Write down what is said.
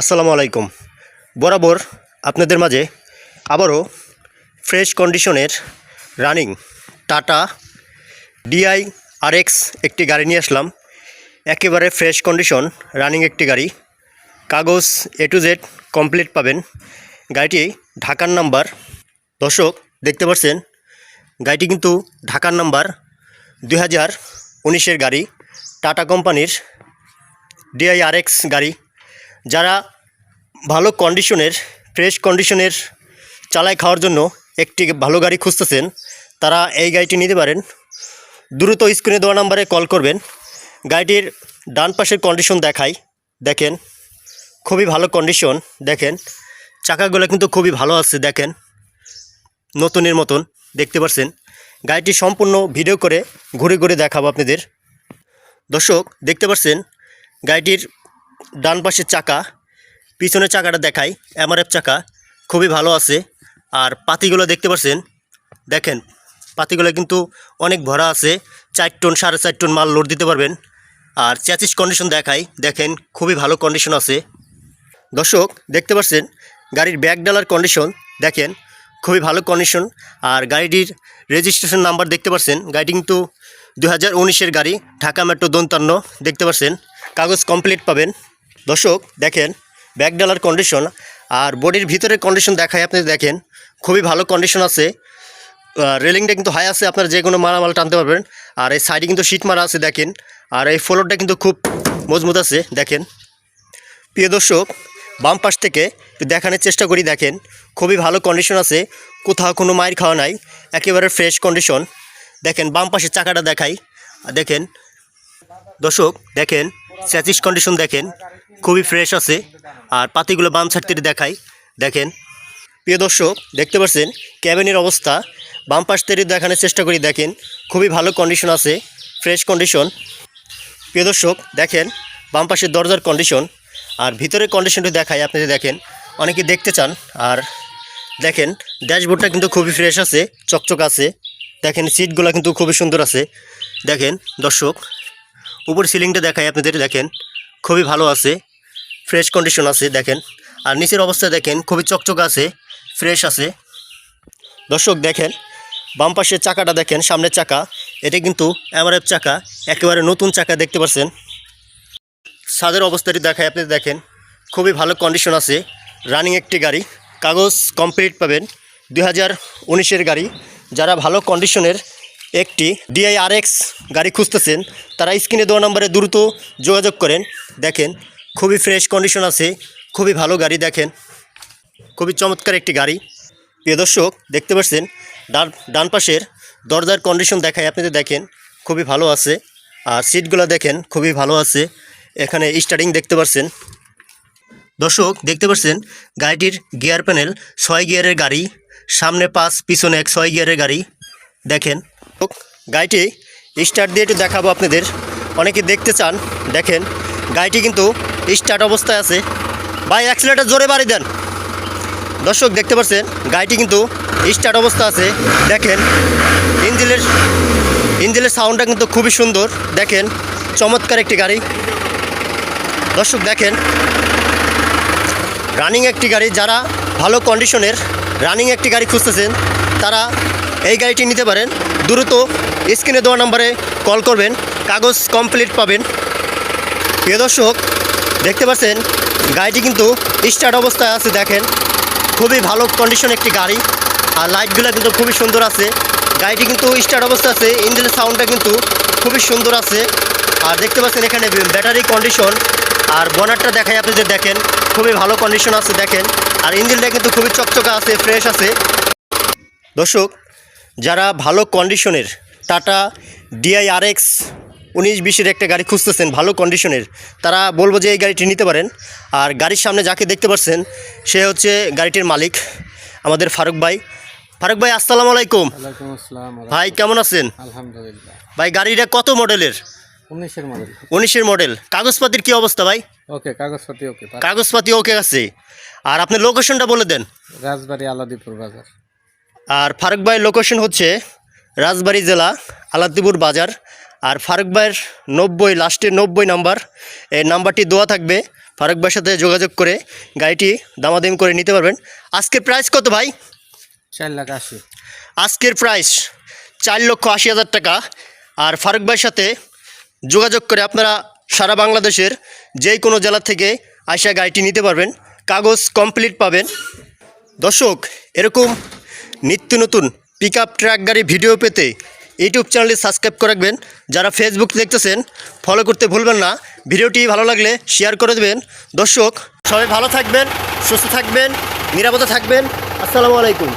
আসসালামু আলাইকুম। বরাবর আপনাদের মাঝে আবারও ফ্রেশ কন্ডিশনের রানিং টাটা ডিআই আরএক্স একটি গাড়ি নিয়ে আসলাম। একেবারে ফ্রেশ কন্ডিশন, রানিং একটি গাড়ি। কাগজ এ টু জেড কমপ্লিট পাবেন। গাড়িটি ঢাকার নাম্বার। দর্শক, দেখতে পাচ্ছেন, গাড়িটি কিন্তু ঢাকার নাম্বার। দুই হাজার উনিশের গাড়ি, টাটা কোম্পানির ডিআই আরএক্স গাড়ি। যারা ভালো কন্ডিশনের ফ্রেশ কন্ডিশনের চালায় খাওয়ার জন্য একটি ভালো গাড়ি খুঁজতেছেন, তারা এই গাড়িটি নিতে পারেন। দ্রুত স্ক্রিনে দেওয়া নাম্বারে কল করবেন। গাড়িটির ডান পাশের কন্ডিশন দেখাই। দেখেন, খুবই ভালো কন্ডিশন দেখেন। চাকাগুলো কিন্তু খুবই ভালো আছে, দেখেন। নতুনের মতন, দেখতে পাচ্ছেন। গাড়িটি সম্পূর্ণ ভিডিও করে, ঘুরে ঘুরে দেখাবো আপনাদের। দর্শক, দেখতে পাচ্ছেন, গাড়িটির ডান পাশের চাকা, পিছনের চাকাটা দেখাই, এমআরএফ চাকা, খুবই ভালো আছে। আর পাতিগুলো দেখতে পাচ্ছেন, দেখেন, পাতিগুলো কিন্তু অনেক ভরা আছে, চার টন, সাড়ে চার টন মাল লোড দিতে পারবেন। আর চ্যাচিস কন্ডিশন দেখাই, দেখেন, খুবই ভালো কন্ডিশন আছে। দর্শক, দেখতে পাচ্ছেন, গাড়ির ব্যাক ডালার কন্ডিশন দেখেন, খুবই ভালো কন্ডিশন আর গাড়িটির রেজিস্ট্রেশন নাম্বার দেখতে পাচ্ছেন, গাড়িটি কিন্তু দু হাজার গাড়ি, ঢাকা মেট্রো দন্তান্ন, দেখতে পাচ্ছেন, কাগজ কমপ্লিট পাবেন। দর্শক, দেখেন ব্যাক ডালার কন্ডিশন আর বডির ভিতরের কন্ডিশন দেখায়, আপনি দেখেন, খুবই ভালো কন্ডিশন আছে। রেলিংটা কিন্তু হাই আছে, আপনারা যে কোনো মালামাল টানতে পারবেন। আর এই সাইডে কিন্তু শীট মারা আছে, দেখেন। আর এই ফ্লোরটা কিন্তু খুব মজবুত আছে, দেখেন। প্রিয় দর্শক, বাম পাশ থেকে দেখানোর চেষ্টা করি, দেখেন, খুবই ভালো কন্ডিশন আছে। কোথাও কোনো মায়ের খাওয়া নাই, একেবারে ফ্রেশ কন্ডিশন দেখেন, বাম পাশের চাকাটা দেখাই। দেখেন, দর্শক, দেখেন স্যাচিস কন্ডিশন দেখেন, খুবই ফ্রেশ আছে। আর পাতিগুলো বাম সাইড দেখাই। দেখেন, প্রিয় দর্শক, দেখতে পাচ্ছেন ক্যাবিনের অবস্থা। বাম পাশ থেকে দেখানোর চেষ্টা করি, দেখেন, খুবই ভালো কন্ডিশন আছে ফ্রেশ কন্ডিশন প্রিয় দর্শক, দেখেন, বাম পাশের দরজার কন্ডিশন আর ভিতরের কন্ডিশনটা দেখাই আপনাদের দেখেন, অনেকে দেখতে চান। আর দেখেন ড্যাশবোর্ডটা কিন্তু খুবই ফ্রেশ আছে, চকচক আছে। দেখেন সিটগুলো কিন্তু খুবই সুন্দর আছে। দেখেন, দর্শক উপর সিলিংটা দেখাই আপনাদের দেখেন, খুবই ভালো আছে ফ্রেশ কন্ডিশন আছে, দেখেন। আর নিচের অবস্থা দেখেন, খুবই চকচক আছে ফ্রেশ আছে। দর্শক, দেখেন, বাম পাশের চাকাটা দেখেন, সামনের চাকা, এটা কিন্তু এমআরএফ চাকা, একেবারে নতুন চাকা দেখতে পাচ্ছেন। ছাদের অবস্থাটি দেখায় আপনি দেখেন, খুবই ভালো কন্ডিশন আছে রানিং একটি গাড়ি, কাগজ কমপ্লিট পাবেন, দুই হাজার গাড়ি। যারা ভালো কন্ডিশনের একটি ডিআই আরএক্স গাড়ি খুঁজতেছেন। তারা স্ক্রিনে দেওয়া নম্বরে দ্রুত যোগাযোগ করেন। দেখেন, খুবই ফ্রেশ কন্ডিশন আছে, খুবই ভালো গাড়ি দেখেন। খুবই চমৎকার একটি গাড়ি। প্রিয় দর্শক, দেখতে পাচ্ছেন, ডান ডান পাশের দরজার কন্ডিশন দেখায়। আপনাদের দেখেন, খুবই ভালো আছে। আর সিটগুলো দেখেন, খুবই ভালো আছে। এখানে স্টার্টিং দেখতে পাচ্ছেন। দর্শক, দেখতে পাচ্ছেন, গাড়িটির গিয়ার প্যানেল ছয় গিয়ারের গাড়ি, সামনে পাঁচ, পিছনে এক, ছয় গিয়ারের গাড়ি। দেখেন গাড়িটি স্টার্ট দিয়ে একটু দেখাবো আপনাদের। অনেকে দেখতে চান, দেখেন, গাড়িটি কিন্তু স্টার্ট অবস্থায় আছে। ভাই অ্যাক্সিলেটার জোরে বাড়ি দেন। দর্শক, দেখতে পাচ্ছেন, গাড়িটি কিন্তু স্টার্ট অবস্থা আছে। দেখেন, ইঞ্জিনের ইঞ্জিনের সাউন্ডটা কিন্তু খুবই সুন্দর। দেখেন, চমৎকার একটি গাড়ি। দর্শক, দেখেন রানিং একটি গাড়ি। যারা ভালো কন্ডিশনের রানিং একটি গাড়ি খুঁজতেছেন, তারা এই গাড়িটি নিতে পারেন। দ্রুত স্ক্রিনে দেওয়া নাম্বারে কল করবেন, কাগজ কমপ্লিট পাবেন। প্রিয় দর্শক, দেখতে পাচ্ছেন, গাড়িটি কিন্তু স্টার্ট অবস্থায় আছে, দেখেন। খুবই ভালো কন্ডিশন একটি গাড়ি, আর লাইটগুলো কিন্তু খুবই সুন্দর আছে। গাড়িটি কিন্তু স্টার্ট অবস্থা আছে ইঞ্জিনের সাউন্ডটা কিন্তু খুবই সুন্দর আছে। আর দেখতে পাচ্ছেন এখানে ব্যাটারি কন্ডিশন আর বনারটা দেখাই যে দেখেন, খুবই ভালো কন্ডিশন আছে, দেখেন। আর ইঞ্জিনটা কিন্তু খুবই চকচকা আছে ফ্রেশ আছে। দর্শক যারা ভালো কন্ডিশনের টাটা ডিআই আরএক্স উনিশ বিশের একটা গাড়ি খুঁজতেছেন ভালো কন্ডিশনের তারা বলব যে এই গাড়িটি নিতে পারেন। আর গাড়ির সামনে যাকে দেখতে পাচ্ছেন সে হচ্ছে গাড়িটির মালিক আমাদের ফারুক ভাই। ফারুক ভাই আসসালামু আলাইকুম। ভাই কেমন আছেন? আলহামদুলিল্লাহ। ভাই গাড়িটা কত মডেলের উনিশের মডেল উনিশের মডেল কাগজপাতির কি অবস্থা ভাই? ওকে কাগজপত্র ওকে কাগজপাতি ওকে আছে। আর আপনি লোকেশনটা বলে দেন। রাজবাড়ি আলাদিপুর বাজার। আর ফারুক ভাই লোকেশন হচ্ছে রাজবাড়ী জেলা আলাদিপুর বাজার। আর ফারুক ভাইয়ের নব্বই লাস্টের নব্বই নাম্বার এই নাম্বারটি দেওয়া থাকবে। ফারুক ভাইয়ের সাথে যোগাযোগ করে গাড়িটি দামাদামি করে নিতে পারবেন। আজকের প্রাইস কত ভাই? চার লাখ আশি। আজকের প্রাইস চার লক্ষ আশি হাজার টাকা। আর ফারুক ভাইয়ের সাথে যোগাযোগ করে আপনারা সারা বাংলাদেশের যেই কোনো জেলা থেকে আইসা গাড়িটি নিতে পারবেন। কাগজ কমপ্লিট পাবেন। দর্শক এরকম নিত্য নতুন পিক আপ ট্রাক গাড়ি ভিডিও পেতে ইউটিউব চ্যানেলটি সাবস্ক্রাইব করে রাখবেন। যারা ফেসবুক দেখতেছেন ফলো করতে ভুলবেন না। ভিডিওটি ভালো লাগলে শেয়ার করে দেবেন। দর্শক, সবাই ভালো থাকবেন, সুস্থ থাকবেন, নিরাপদে থাকবেন। আসসালামু আলাইকুম।